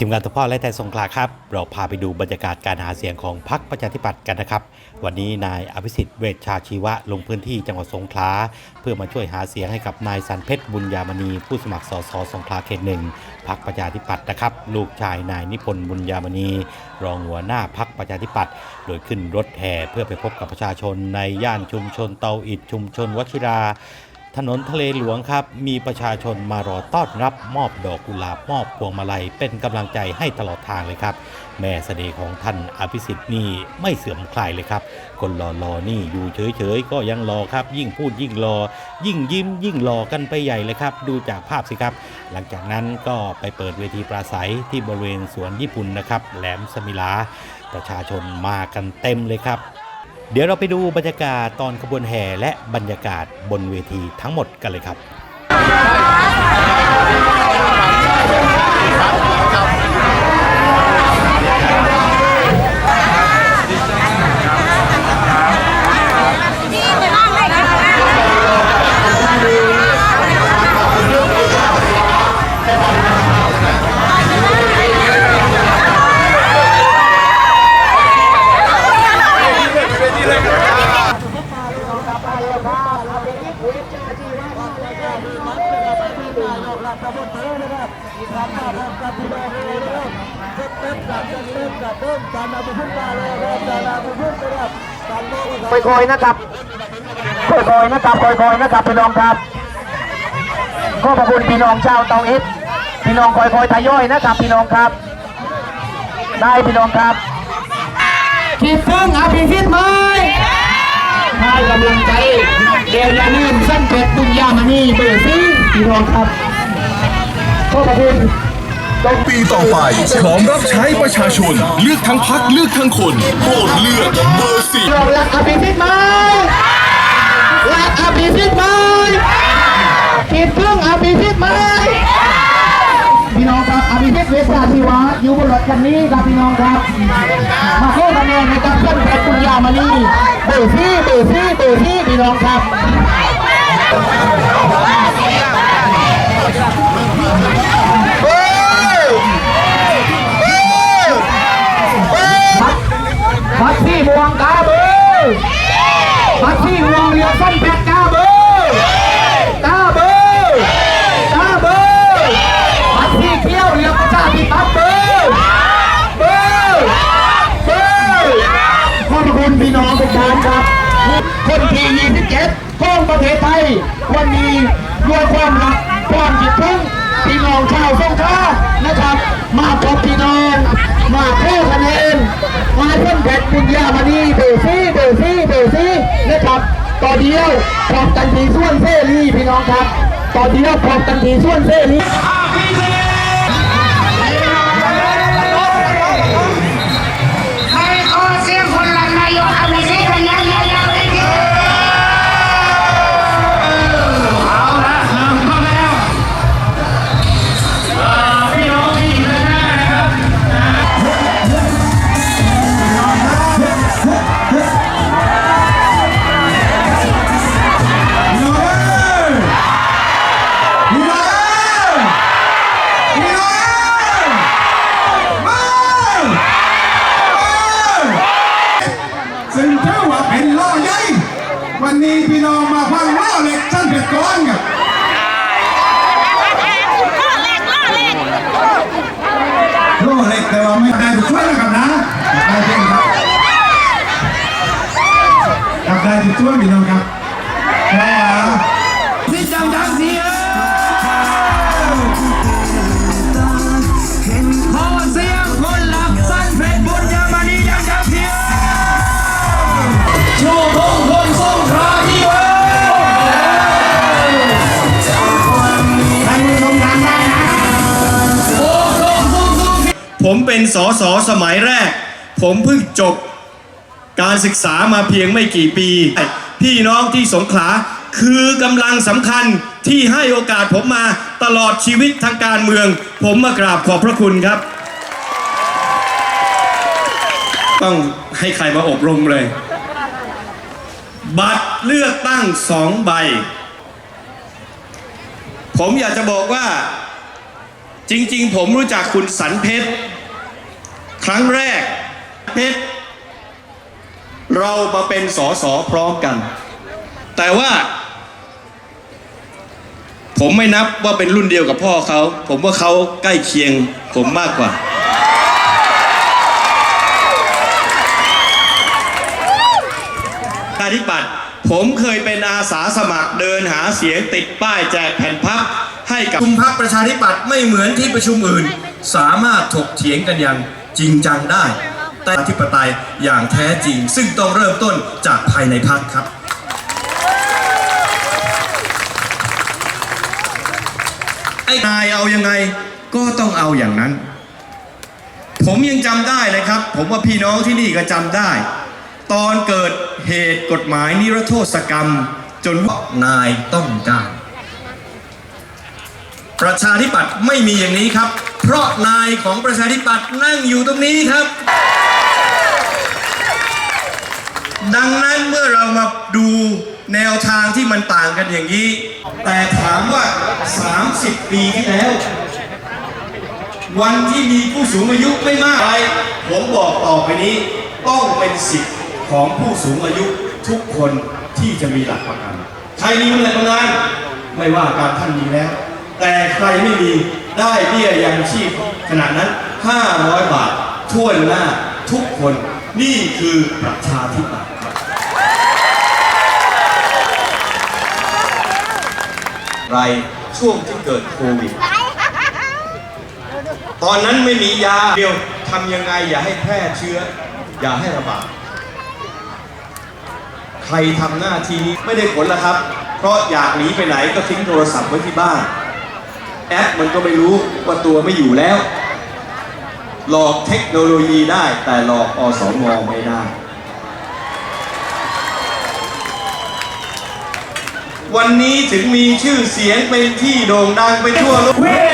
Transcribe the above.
ทีมงานตัวพ่อและแต่สงขลาครับ เราพาไปดูบรรยากาศการหาเสียงของพรรคประชาธิปัตย์กันนะครับ วันนี้นายอภิสิทธิ์เวชชาชีวะลงพื้นที่จังหวัดสงขลาเพื่อมาช่วยหาเสียงให้กับนายสันเพชรบุญญามณีผู้สมัครสสสงขลาเขตหนึ่งพรรคประชาธิปัตย์นะครับ ลูกชายนายนิพนธ์บุญญามณี รองหัวหน้าพรรคประชาธิปัตย์โดยขึ้นรถแห่เพื่อไปพบกับประชาชนในย่านชุมชนเตาอิดชุมชนวชิรา ถนนทะเลหลวงครับ มีประชาชนมารอต้อนรับมอบดอกกุหลาบมอบพวงมาลัยเป็นกำลังใจให้ตลอดทางเลยครับ แม่เสน่ห์ของท่านอภิสิทธิ์นี่ไม่เสื่อมคลายเลยครับ คนรอรอนี่อยู่เฉยๆก็ยังรอครับ ยิ่งพูดยิ่งรอ ยิ่งยิ้ม ยิ่งรอกันไปใหญ่เลยครับ ดูจากภาพสิครับ หลังจากนั้นก็ไปเปิดเวทีปราศัยที่บริเวณสวนญี่ปุ่นนะครับแหลมสมิลา ประชาชนมากันเต็มเลยครับ เดี๋ยวเราไปดูบรรยากาศตอนขบวนแห่และบรรยากาศบนเวทีทั้งหมดกันเลยครับ ค่อยๆนะครับค่อยๆนะครับค่อยๆนะครับพี่น้องครับขอบพระคุณพี่น้องชาวเตาอิดพี่น้องค่อยๆทยอยนะครับพี่น้องครับ ได้พี่น้องครับคิดถึงอภิสิทธิ์ไหมให้กำลังใจเดี๋ยวอย่าลืมสั้นเป็ดบุญญามณีเบอร์ซี่พี่น้องครับขอบพระคุณ ต่อปีต่อไปพร้อมรับใช้ประชาชน เลือกทั้งพักเลือกทั้งคนโปรดเลือกเบอร์สี่เรารักอภิสิทธิ์ไหมรักอภิสิทธิ์ไหมคิดถึงอภิสิทธิ์ไหมพี่น้องครับอภิสิทธิ์เวชชาชีวะอยู่บนรถคันนี้ครับพี่น้องครับ มาเข้าคะแนนในการเส้นเพชรปุญญามณีเบอร์ซี่เบอร์ซี่เบอร์ซี่พี่น้องครับ ด้วยความรักความคิดถึงพี่น้องชาวสงขลานะครับ มาพบพี่น้อง มาเพื่อคะแนนมาเพื่อนเพชรบุญญามณีเบอร์ซี่เบอร์ซี่เบอร์ซี่นะครับต่อเดียวพร้อมกันทีส่วนเซรีพี่น้องครับต่อเดียวพร้อมกันทีส่วนเซรี ช่วยพี่น้องครับเพราะว่าสิจังจังเสียขอเสียงคนหลักสั้นเพชรบุญยามณียังจังเพียงชูธงคนสงคราที่เว้ให้มือลงทางด้านนะโอ้โหสู้สู้ผมเป็นสอสอสมัยแรก ผมเพิ่งจบ การศึกษามาเพียงไม่กี่ปี พี่น้องที่สงขลาคือกำลังสำคัญที่ให้โอกาสผมมาตลอดชีวิตทางการเมือง ผมมากราบขอบพระคุณครับ ต้องให้ใครมาอบรมเลย บัตรเลือกตั้งสองใบ ผมอยากจะบอกว่าจริง ๆ ผมรู้จักคุณสันเพชร ครั้งแรกเพชร เรามาเป็นสอสอพร้อมกัน แต่ว่า ผมไม่นับว่าเป็นรุ่นเดียวกับพ่อเขา ผมว่าเขาใกล้เคียงผมมากกว่าปรทิบัติผมเคยเป็นอาสาสมัครเดินหาเสียงติดป้ายแจกแผ่นพับให้กับชุมพักประชาธิปัตย์ไม่เหมือนที่ประชุมอื่น สามารถถกเถียงกันอย่างจริงจังได้ ต่อธิปไตยอย่างแท้จริง ซึ่งต้องเริ่มต้นจากภายในพักครับไอ้นายเอายังไงก็ต้องเอาอย่างนั้น ผมยังจำได้เลยครับ ผมว่าพี่น้องที่นี่ก็จำได้ ตอนเกิดเหตุกฎหมายนิรโทษกรรม จนว่านายต้องการประชาธิปัตย์ไม่มีอย่างนี้ครับ เพราะนายของประชาธิปัตย์นั่งอยู่ตรงนี้ครับ ดังนั้นเมื่อเรามาดูแนวทางที่มันต่างกันอย่างนี้ แต่ถามว่า 30 ปีที่แล้ว วันที่มีผู้สูงอายุไม่มากไปผมบอกต่อไปนี้ ต้องเป็นสิทธิ์ของผู้สูงอายุทุกคนที่จะมีหลักประกัน ใครมีหลักประกันไม่ว่าการท่านมีแล้ว แต่ใครไม่มีได้เบี้ยยังชีพขนาดนั้น 500 บาททั่วหน้าทุกคนนี่คือประชาธิปัตยครับ ไรช่วงที่เกิดโควิด ตอนนั้นไม่มียาเดียวทำยังไงอย่าให้แพร่เชื้อ อย่าให้ระบาด ใครทำหน้าที่นี้ไม่ได้ผลแล้วครับ เพราะอยากหนีไปไหนก็ทิ้งโทรศัพท์ไว้ที่บ้าน แอปมันก็ไม่รู้ว่าตัวไม่อยู่แล้ว หลอกเทคโนโลยีได้แต่หลอกอสมไม่ได้ วันนี้ถึงมีชื่อเสียงเป็นที่โด่งดังไปทั่วโลก